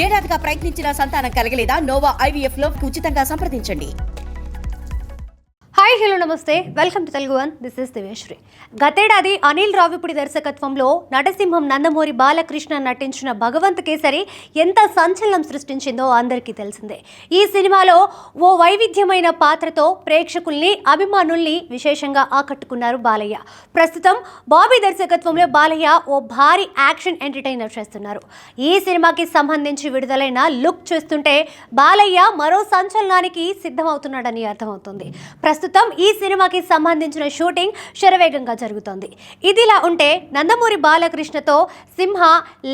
ఏడాదిగా ప్రయత్నించిన సంతానం కలగలేదా నోవా ఐవీఎఫ్లో ఉచితంగా సంప్రదించండి. హాయ్ హలో నమస్తే. Welcome to Telugu one. This is Diveshwari గతేడాది అనిల్ రావిపుడి దర్శకత్వంలో నటసింహం నందమూరి బాలకృష్ణ నటించిన భగవంత్ కేసరి ఎంత సంచలనం సృష్టించిందో అందరికీ తెలిసిందే. ఈ సినిమాలో ఓ వైవిధ్యమైన పాత్రతో ప్రేక్షకుల్ని అభిమానుల్ని విశేషంగా ఆకట్టుకున్నారు బాలయ్య. ప్రస్తుతం బాబీ దర్శకత్వంలో బాలయ్య ఓ భారీ యాక్షన్ ఎంటర్టైనర్ చేస్తున్నారు. ఈ సినిమాకి సంబంధించి విడుదలైన లుక్ చూస్తుంటే బాలయ్య మరో సంచలనానికి సిద్ధమవుతున్నాడని అర్థమవుతుంది. ప్రస్తుతం ఈ సినిమాకి సంబంధించిన షూటింగ్ శరవేగంగా జరుగుతోంది. ఇదిలా ఉంటే నందమూరి బాలకృష్ణతో సింహ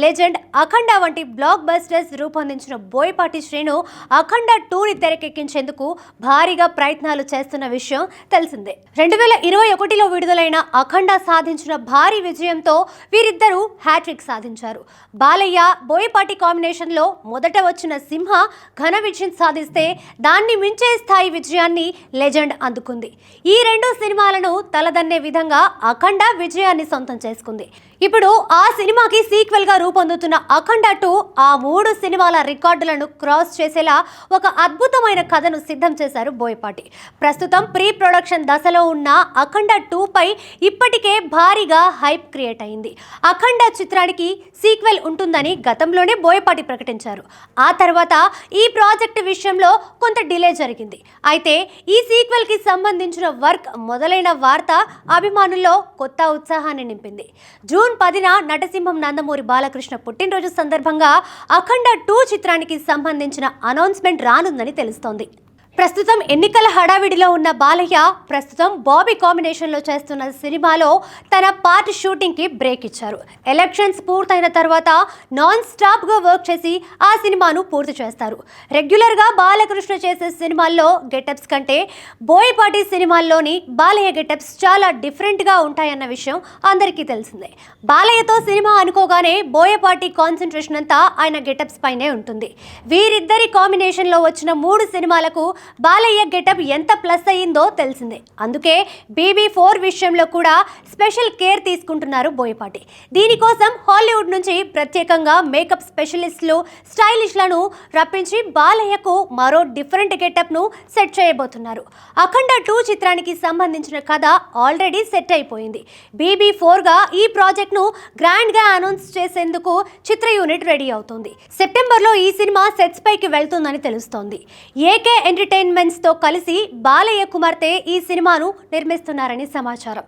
లెజెండ్ అఖండ వంటి బ్లాక్ బస్టర్స్ రూపొందించిన బోయపాటి శ్రీను అఖండ టూని తెరకెక్కించేందుకు భారీగా ప్రయత్నాలు చేస్తున్న విషయం తెలిసిందే. రెండు వేల ఇరవై ఒకటిలో విడుదలైన అఖండ సాధించిన భారీ విజయంతో వీరిద్దరూ హ్యాట్రిక్ సాధించారు. బాలయ్య బోయపాటి కాంబినేషన్లో మొదట వచ్చిన సింహ ఘన విజయం సాధిస్తే దాన్ని మించే స్థాయి విజయాన్ని లెజెండ్ అందుకుంది. ఈ రెండు సినిమాలను తలదన్నే విధంగా అఖండ విజయాన్ని సొంతం చేసుకుంది. ఇప్పుడు ఆ సినిమాకి సీక్వెల్గా రూపొందుతున్న అఖండ టూ ఆ మూడు సినిమాల రికార్డులను క్రాస్ చేసేలా ఒక అద్భుతమైన కథను సిద్ధం చేశారు బోయపాటి. ప్రస్తుతం ప్రీ ప్రొడక్షన్ దశలో ఉన్న అఖండ టూ పై ఇప్పటికే భారీగా హైప్ క్రియేట్ అయింది. అఖండ చిత్రానికి సీక్వెల్ ఉంటుందని గతంలోనే బోయపాటి ప్రకటించారు. ఆ తర్వాత ఈ ప్రాజెక్టు విషయంలో కొంత డిలే జరిగింది. అయితే ఈ సీక్వెల్కి సంబంధించిన వర్క్ మొదలైన వార్త అభిమానుల్లో కొత్త ఉత్సాహాన్ని నింపింది. జూన్ పదిన నటసింహం నందమూరి బాలకృష్ణ పుట్టినరోజు సందర్భంగా అఖండ టూ చిత్రానికి సంబంధించిన అనౌన్స్మెంట్ రానుందని తెలుస్తోంది. ప్రస్తుతం ఎన్నికల హడావిడిలో ఉన్న బాలయ్య ప్రస్తుతం బాబీ కాంబినేషన్లో చేస్తున్న సినిమాలో తన పార్ట్ షూటింగ్కి బ్రేక్ ఇచ్చారు. ఎలక్షన్స్ పూర్తయిన తర్వాత నాన్ స్టాప్గా వర్క్ చేసి ఆ సినిమాను పూర్తి చేస్తారు. రెగ్యులర్గా బాలకృష్ణ చేసే సినిమాల్లో గెటప్స్ కంటే బోయపాటి సినిమాల్లోని బాలయ్య గెటప్స్ చాలా డిఫరెంట్గా ఉంటాయన్న విషయం అందరికీ తెలిసిందే. బాలయ్యతో సినిమా అనుకోగానే బోయపాటి కాన్సన్ట్రేషన్ అంతా ఆయన గెటప్స్ పైనే ఉంటుంది. వీరిద్దరి కాంబినేషన్లో వచ్చిన మూడు సినిమాలకు బాలయ్య గెటప్ ఎంత ప్లస్ అయ్యిందో తెలిసిందే. అందుకే బీబీ ఫోర్ విషయంలో కూడా స్పెషల్ కేర్ తీసుకుంటున్నారు బోయపాటి. దీనికోసం హాలీవుడ్ నుంచి ప్రత్యేకంగా మేకప్ స్పెషలిస్టులు స్టైలిష్లను రప్పించి బాలయ్యకు మరో డిఫరెంట్ గెటప్ను సెట్ చేయబోతున్నారు. అఖండ టూ చిత్రానికి సంబంధించిన కథ ఆల్రెడీ సెట్ అయిపోయింది. బీబీ ఫోర్గా ఈ ప్రాజెక్ట్ను గ్రాండ్గా అనౌన్స్ చేసేందుకు చిత్ర యూనిట్ రెడీ అవుతోంది. సెప్టెంబర్లో ఈ సినిమా సెట్స్ పైకి వెళ్తుందని తెలుస్తోంది. ఏకే ఎంటర్టైన్ ఎంటర్టైన్మెంట్స్తో కలిసి బాలయ్య కుమార్తె ఈ సినిమాను నిర్మిస్తున్నారని సమాచారం.